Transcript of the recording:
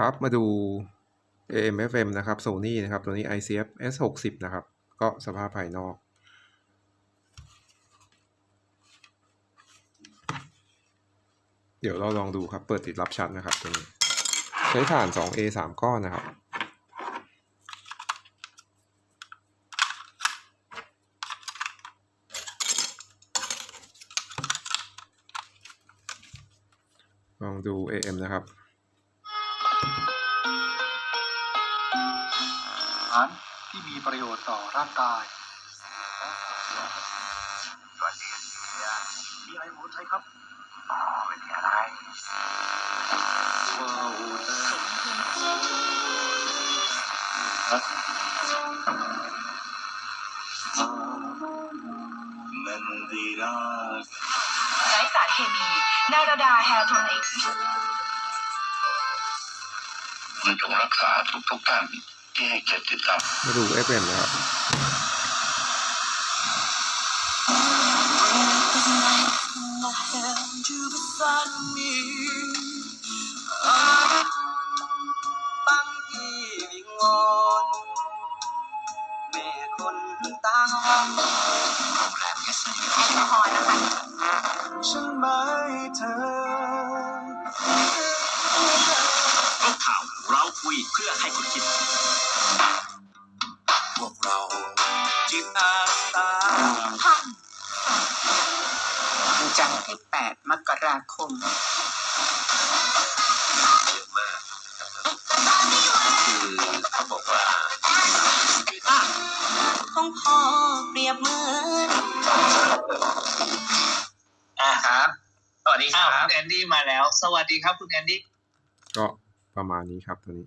ครับมาดู AM FM นะครับ Sony นะครับตัวนี้ ICF S60 นะครับ ก็สภาพภายนอก เดี๋ยวเราลองดูครับ เปิดติดรับชัดนะครับตัวนี้ ใช้ฐาน 2A 3 ก้อนนะครับ ลองดู AM นะครับ ที่มีประโยชน์ต่อร่างกาย สวัสดีเสียมีอะไรผมใช้ครับอ๋อไม่มีอะไรว้าวมันดีนะไร้สารเคมีนาราดาแฮร์โทนิกคุณจงรักษาทุกๆท่าน ที่ให้เกียรติติดตามมาดู FM นะครับตั้งที่วิงวอนแม่คนตาหอมโรงแรมเอสแอลกอฮอล์นะคะฉันไม่เธอเพราะข่าวเราคุยเพื่อให้คุณคิด พวกเราจิตอาสาห้องวันจันทร์ที่ 8 มกราคม เยอะมากคือเขาบอกว่าของพ่อเปรียบเหมือนอ่าครับ สวัสดีครับ คุณแอนดี้มาแล้ว สวัสดีครับ คุณแอนดี้ก็ประมาณนี้ครับตัวนี้